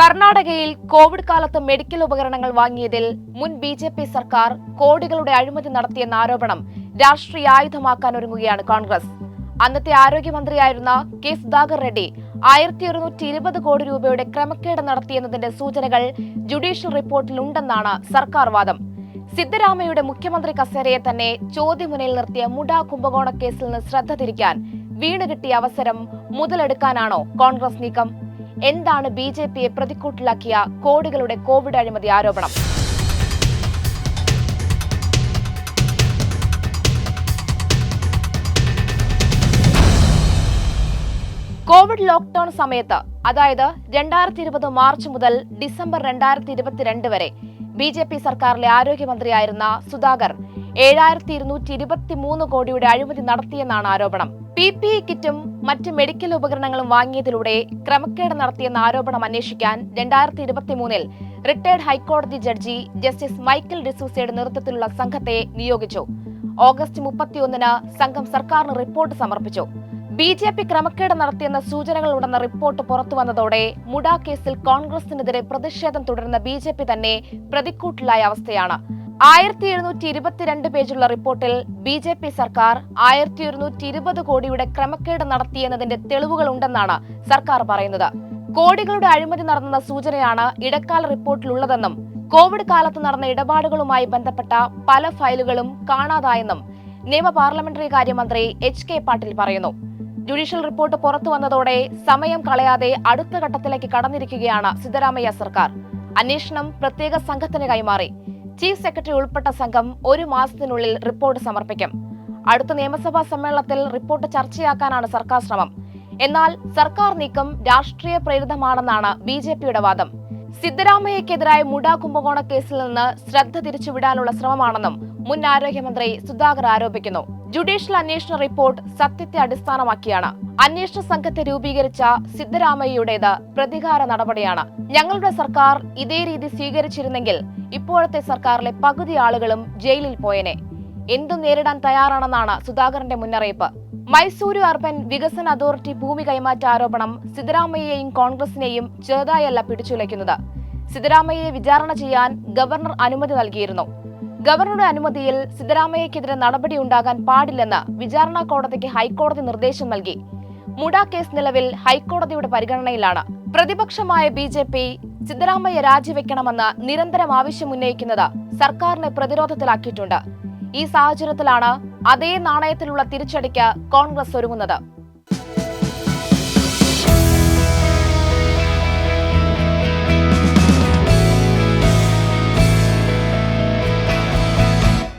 കർണാടകയിൽ കോവിഡ് കാലത്ത് മെഡിക്കൽ ഉപകരണങ്ങൾ വാങ്ങിയതിൽ മുൻ ബി ജെ പി സർക്കാർ കോടികളുടെ അഴിമതി നടത്തിയെന്ന ആരോപണം രാഷ്ട്രീയ ആയുധമാക്കാൻ ഒരുങ്ങുകയാണ് കോൺഗ്രസ്. അന്നത്തെ ആരോഗ്യമന്ത്രിയായിരുന്ന കെ സുധാകർ റെഡ്ഡി ആയിരത്തി ഒരുന്നൂറ്റി ഇരുപത് കോടി രൂപയുടെ ക്രമക്കേട് നടത്തിയെന്നതിന്റെ സൂചനകൾ ജുഡീഷ്യൽ റിപ്പോർട്ടിലുണ്ടെന്നാണ് സർക്കാർ വാദം. സിദ്ധരാമയ്യയുടെ മുഖ്യമന്ത്രി കസേരയെ തന്നെ ചോദ്യമുനയിൽ നിർത്തിയ മുഡ കുംഭകോണ കേസിൽ നിന്ന് ശ്രദ്ധ തിരിക്കാൻ വീണ് കിട്ടിയ അവസരം മുതലെടുക്കാനാണോ കോൺഗ്രസ് നീക്കം? എന്താണ് ബി ജെ പിയെ പ്രതിക്കൂട്ടിലാക്കിയ കോടികളുടെ കോവിഡ് അഴിമതി ആരോപണം? കോവിഡ് ലോക്ക്ഡൌൺ സമയത്ത് അതായത് രണ്ടായിരത്തി ഇരുപത് മാർച്ച് മുതൽ ഡിസംബർ രണ്ടായിരത്തി ഇരുപത്തിരണ്ട് വരെ ബി ജെ പി സർക്കാരിലെ ആരോഗ്യമന്ത്രിയായിരുന്ന സുധാകർ ഏഴായിരത്തി ഇരുന്നൂറ്റി ഇരുപത്തി മൂന്ന് കോടിയുടെ അഴിമതി നടത്തിയെന്നാണ് ആരോപണം. പി പി ഇ കിറ്റും മറ്റ് മെഡിക്കൽ ഉപകരണങ്ങളും വാങ്ങിയതിലൂടെ ക്രമക്കേട് നടത്തിയെന്ന ആരോപണം അന്വേഷിക്കാൻ രണ്ടായിരത്തി ഇരുപത്തി മൂന്നിൽ റിട്ടയർഡ് ഹൈക്കോടതി ജഡ്ജി ജസ്റ്റിസ് മൈക്കൽ ഡിസൂസയുടെ നേതൃത്വത്തിലുള്ള സംഘത്തെ നിയോഗിച്ചു. ഓഗസ്റ്റ് മുപ്പത്തിയൊന്നിന് സംഘം സർക്കാരിന് റിപ്പോർട്ട് സമർപ്പിച്ചു. ബി ജെ പി ക്രമക്കേട് നടത്തിയെന്ന സൂചനകളുണ്ടെന്ന റിപ്പോർട്ട് പുറത്തുവന്നതോടെ മുഡ കേസിൽ കോൺഗ്രസിനെതിരെ പ്രതിഷേധം തുടരുന്ന ബി തന്നെ പ്രതിക്കൂട്ടിലായ അവസ്ഥയാണ്. ആയിരത്തി എഴുന്നൂറ്റി ഇരുപത്തിരണ്ട് പേജുള്ള റിപ്പോർട്ടിൽ ബി ജെ പി സർക്കാർ ആയിരത്തി ഒരുന്നൂറ്റി ഇരുപത് കോടിയുടെ ക്രമക്കേട് നടത്തിയെന്നതിന്റെ തെളിവുകളുണ്ടെന്നാണ് സർക്കാർ പറയുന്നത്. കോടികളുടെ അഴിമതി നടന്ന സൂചനയാണ് ഇടക്കാല റിപ്പോർട്ടിലുള്ളതെന്നും കോവിഡ് കാലത്ത് നടന്ന ഇടപാടുകളുമായി ബന്ധപ്പെട്ട പല ഫയലുകളും കാണാതായെന്നും നിയമ പാർലമെന്ററി കാര്യമന്ത്രി എച്ച് കെ പാട്ടീൽ പറയുന്നു. ജുഡീഷ്യൽ റിപ്പോർട്ട് പുറത്തു വന്നതോടെ സമയം കളയാതെ അടുത്ത ഘട്ടത്തിലേക്ക് കടന്നിരിക്കുകയാണ് സിദ്ധരാമയ്യ സർക്കാർ. അന്വേഷണം പ്രത്യേക സംഘത്തിന് കൈമാറി. ചീഫ് സെക്രട്ടറി ഉൾപ്പെട്ട സംഘം ഒരു മാസത്തിനുള്ളിൽ റിപ്പോർട്ട് സമർപ്പിക്കും. അടുത്ത നിയമസഭാ സമ്മേളനത്തിൽ റിപ്പോർട്ട് ചർച്ചയാക്കാനാണ് സർക്കാർ ശ്രമം. എന്നാൽ സർക്കാർ നീക്കം രാഷ്ട്രീയ പ്രേരിതമാണെന്നാണ് ബി ജെ പിയുടെ വാദം. സിദ്ധരാമയ്യക്കെതിരായ മുഡ കുംഭകോണ കേസിൽ നിന്ന് ശ്രദ്ധ തിരിച്ചുവിടാനുള്ള ശ്രമമാണെന്നും മുൻ ആരോഗ്യമന്ത്രി സുധാകർ ആരോപിക്കുന്നു. ജുഡീഷ്യൽ അന്വേഷണ റിപ്പോർട്ട് സത്യത്തെ അടിസ്ഥാനമാക്കിയാണ്. അന്വേഷണ സംഘത്തെ രൂപീകരിച്ച സിദ്ധരാമയ്യയുടേത് പ്രതികാര നടപടിയാണ്. ഞങ്ങളുടെ സർക്കാർ ഇതേ രീതി സ്വീകരിച്ചിരുന്നെങ്കിൽ ഇപ്പോഴത്തെ സർക്കാരിലെ പകുതി ആളുകളും ജയിലിൽ പോയനെ. എന്തു നേരിടാൻ തയ്യാറാണെന്നാണ് സുധാകരന്റെ മുന്നറിയിപ്പ്. മൈസൂരു അർബൻ വികസന അതോറിറ്റി ഭൂമി കൈമാറ്റ ആരോപണം സിദ്ധരാമയ്യയെയും കോൺഗ്രസിനെയും ചെറുതായല്ല പിടിച്ചുലയ്ക്കുന്നത്. സിദ്ധരാമയ്യയെ വിചാരണ ചെയ്യാൻ ഗവർണർ അനുമതി നൽകിയിരുന്നു. ഗവർണറുടെ അനുമതിയിൽ സിദ്ധരാമയ്യക്കെതിരെ നടപടി ഉണ്ടാകാൻ പാടില്ലെന്ന് വിചാരണ കോടതിക്ക് ഹൈക്കോടതി നിർദ്ദേശം നൽകി. മുഡ കേസ് നിലവിൽ ഹൈക്കോടതിയുടെ പരിഗണനയിലാണ്. പ്രതിപക്ഷമായ ബി ജെ പി സിദ്ധരാമയ്യ രാജിവെക്കണമെന്ന് നിരന്തരം ആവശ്യമുന്നയിക്കുന്നത് സർക്കാരിനെ പ്രതിരോധത്തിലാക്കിയിട്ടുണ്ട്. ഈ സാഹചര്യത്തിലാണ് അതേ നാണയത്തിലുള്ള തിരിച്ചടിക്ക് കോൺഗ്രസ് ഒരുങ്ങുന്നത്.